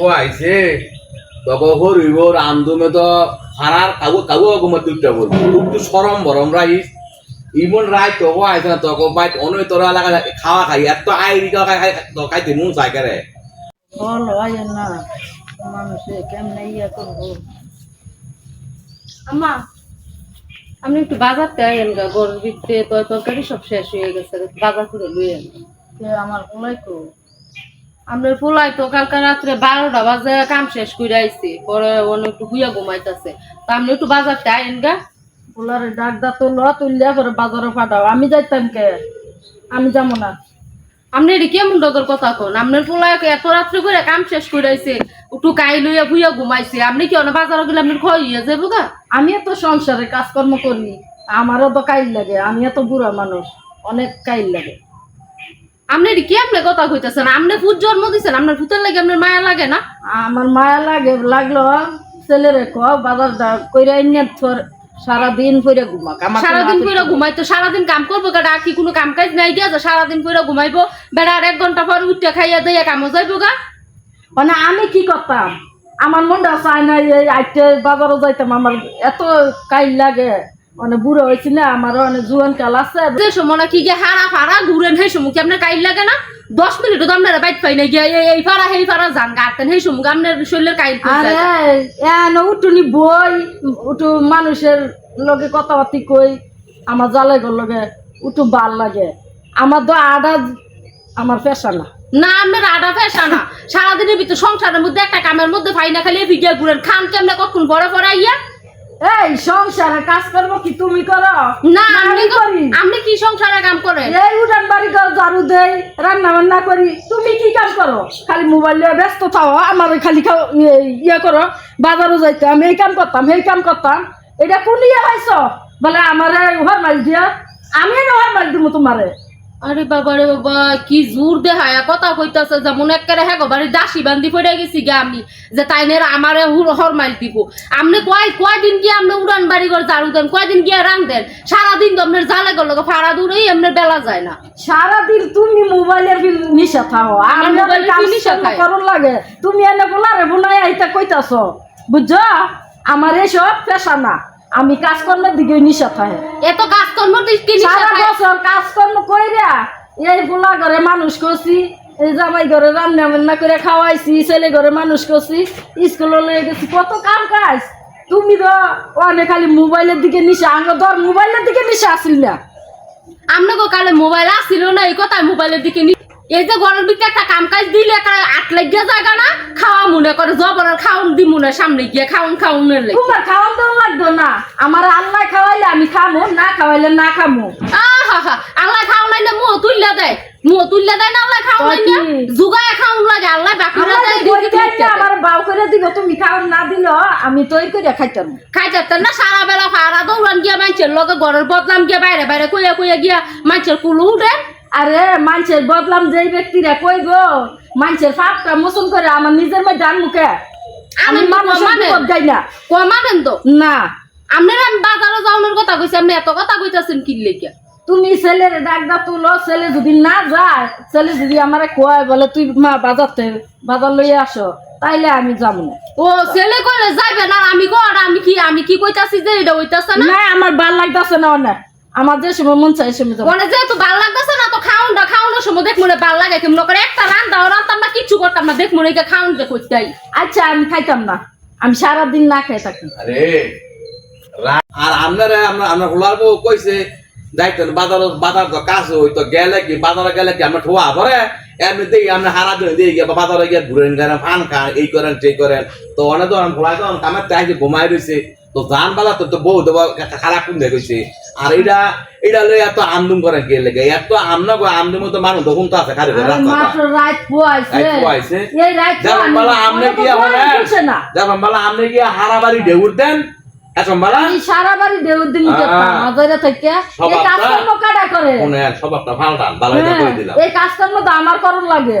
খোয়াইছে তবে হরিব রামদুমে তো হারার কাগু কাগু অগমে দুইটা বলব একটু সরম বরম রাইস। ইমন রাই তো খোয়াইছে না তখন বাইট অনয় তোরা লাগা খাওয়া খাই এত আইরি খাই খাই তো খাইতে মন চাই করে। ফল হয় না মানুষে কেমনে ইয়ে করব? আম্মা আপনি একটু বাজারতে আইন গা তয় তরকারি সব শেষ হয়ে গেছে বাজার করে লুয়ে আমার আপনার পোলাই তো কালকে রাত্রে বারোটা বাজে কাম শেষ করে আইছি। পরে অনেক একটু হুইয়া ঘুমাইতেছে। তা আপনি একটু বাজারতে আইন গা। পোলারে ডাক দা তো ল তুললিয়া করে বাজারে পাঠাও আমি যাইতাম কে? আমি যাব না। আপনি এটি কেমন ডগর কথা কোন? আপনার পোলাই এত রাত্রে করে কাম শেষ করে আইছে একটু কাই লইয়া ভুইয়া ঘুমাইছে। আপনি কি অনেক বাজারে গেলে আপনার খয় হইয়া যাব গা? আমি তো সংসারে কাজকর্ম করি আমারও তো কাইল লাগে আমি এত বুড়া মানুষ অনেক কাইল লাগে। আপনি এটি কেমনে কথা কইতেছেন? আপনি ফুট জন্ম দিছেন আপনার ফুটের লাগে আপনার মায়া লাগে না? আমার মায়া লাগে লাগল ছেলেরে ক বাজারটা কইরা ইনে তোর সারাদিন পরে ঘুমাক আমার সারাদিন পরে ঘুমাইতো সারাদিন কাম করব গা কি কোনো কাম কাজ নাই গিয়া যে সারাদিন পরে ঘুমাইবো। বেড়া আর এক ঘণ্টা পর উঠতে খাইয়া দিয়ে কামও যাইবো গা। মানে আমি কি করতাম? আমার মনটা চাই না এই আইতে বাজারও যাইতাম আমার এত কাইল লাগে। মানে বুড়ো হয়েছি না আমার অনেক জুয়ান কাল আছে। যে সময় না কি গিয়ে হারা ফারা ঘুরেন সেই সময় কি আপনার কাইল লাগে না? দশ মিনিটও তো আপনারা বাইট পাই না গিয়া এই ফারা সেই ফারা যান গাতেন সেই সময় আপনার শরীরের কাইল আরে এন উঠুনি বই উঠু মানুষের লগে কথাবার্তি কই আমার জালে গর লগে উঠু ভালো লাগে। আমার তো আডা আমার পেশা না। না আপনার আডা ফেসা না। সারাদিনের ভিতর সংসারের মধ্যে একটা কামের মধ্যে ফাই না খালি ভিডিও ঘুরেন। খান কেমনে কখন বড় বড় ইয়া এই সংসারে কাজ করব কি তুমি করো? না আমি করি। আপনি কি সংসারে কাম করেন এই উঠান বাড়ি ঝাড়ু দেই রান্না বান্না করি। তুমি কি কাজ করো? খালি মোবাইল নিয়ে ব্যস্ত থাও আমার খালি ইয়ে- ইয়ে করো বাজারও যাইতাম এই কাম করতাম এই কাম করতাম। এটা কোন ইয়ে হয়েছ বলে আমার হর মাল দিয়া আমি না হর মাল দিব তোমারে। আরে বাবা রে বাবা কি জোর দেহায় কথা কইতাছে যেমন একেবারে হ্যাঁ বাড়ি দাসি বান্ধি পড়ে গেছি গে আমি যে তাই নের আমারে হুর- মাইল দিব। আপনি কয় কয়দিন গিয়ে আমনে উড়ান বাড়ি করে ঝাড়ু দেন কয়দিন গিয়ে রান দেন? সারাদিন তো আপনার জালে গেল ফাড়া দূরেই আপনার বেলা যায় না। সারাদিন তুমি মোবাইলের বিল নিশা থাও আমার আমি মোবাইলের কাজ নিশা খাই। করুন লাগে? তুমি এনে বলারে বোনাই আইতা কইতাছ। বুঝছ? আমার এসব পেশা না আমি কাজকর্মের দিকে নিশা থাকে এত কাজকর্ম সারা বছর কাজকর্ম কইরা এই পোলা ঘরে মানুষ করছি এই জামাই ঘরে রান্না বান্না করে খাওয়াইছি ছেলে ঘরে মানুষ করছি স্কুলে লয়ে গেছি কত কাম কাজ। তুমি তো অনেক খালি মোবাইলের দিকে নিশা আমরা ধর মোবাইলের দিকে নিশা আসিল না। আপনাকে কালে মোবাইল আসছিল না এই কথা মোবাইলের দিকে এই যে ঘরের ভিতরে একটা কাম কাজ দিলে আট লাগিয়া জায়গা না খাওয়া মনে করে জবরের খাওন দি মনে সামনে গিয়ে খাওন খাওনের লাগে। তোমার খাওয়ান তো লাগতো না। আমার আল্লাহ খাওয়াইলে আমি খামো না খাওয়াইলে না খামো। আল্লাহ খাওন নাই না মুহ তুললে দেয়। মুহ তুললে দেয় না আল্লাহ খাওন নাই না জুগায় খাওন লাগে আল্লাহ বাকি আল্লাহ যে বইতে আইলে আমার বাউ করে দিব তুমি খাওয়ান না দিল আমি তৈরি করে খাইতাম। খাইতে না সারা বেলা ফারা দৌড়ান গিয়া মানুষের লগে ঘরের বদলাম গিয়া বাইরে বাইরে কইয়া কইয়া গিয়া মানুষের কুলু উঠে আরে মানুষের বদলাম যেই ব্যক্তিরা কইব মানুষের ফাপটা মোচন করে আমার নিজের মধ্যে ডান মুখে আমি মানুষের মানে না। কমানেন তো? না। আপনার আমি বাজারে যাওয়ানোর কথা কইছি আপনি এত কথা কইতাছেন কিনলে গিয়া তুমি ছেলের ডাকদা তুলো ছেলে যদি না যায় ছেলে যদি আমারে কয় বলে তুই মা বাজার থেকে বাজার লইয়া আসো তাইলে আমি যাব না। ও ছেলে কইলে যাইবে না? আমি কো আর আমি কি আমি কি কইতাছি যে এটা হইতাছে না? না আমার ভালো লাগতেছে না অনেক। আমার যে সময় মন চাই সময় যাব। মানে যেহেতু ভালো লাগতেছে না তো খাউন না খাউনের সময় দেখ মনে ভালো লাগে। কেমন করে একটা রান্দা রান্তাম না কিচ্ছু করতাম না দেখ মনে খাউন যে কইতাই আচ্ছা আমি খাইতাম না। আমি সারাদিন না খাই থাকি। আরে আর আপনারা আমরা আমরা বউ কইছে দায়িত্ব বাজার বাজার তো কাজ হই তো গেলে কি বাজারে গেলে কি আমরা ঠোয়া ধরে? এমনি দেখি আমরা হারা দিন দিয়ে গিয়ে বাজারে গিয়ে ঘুরেন গেলেন ফান খান এই করেন সেই করেন। তো অনেক তো আমি ভোলা তো কামের চাইছে ঘুমাই রয়েছে তো জান বাজার তো তো বউ দেবো খারাপ কোন দেখেছে আর এটা এটা লই এত আমদুম করেন কে লেগে? এত আমনা গো আমদুম তো মানুষ তখন তো আছে খারে মাত্র রাত পোয়াইছে। পোয়াইছে? এই রাত যেমন বলা আমনে কি না। যখন বলা আপনি গিয়ে হারাবাড়ি ঢেউর দেন এখন বলা আমি সারা বাড়ি দেউর দিন আহ। মাঝারে থেকে এই কাজকর্ম কাটা করে? মনে সব একটা ফালটান বালাই হ্যাঁ, করে দিলাম। এই কাজকর্ম তো আমার করণ লাগে।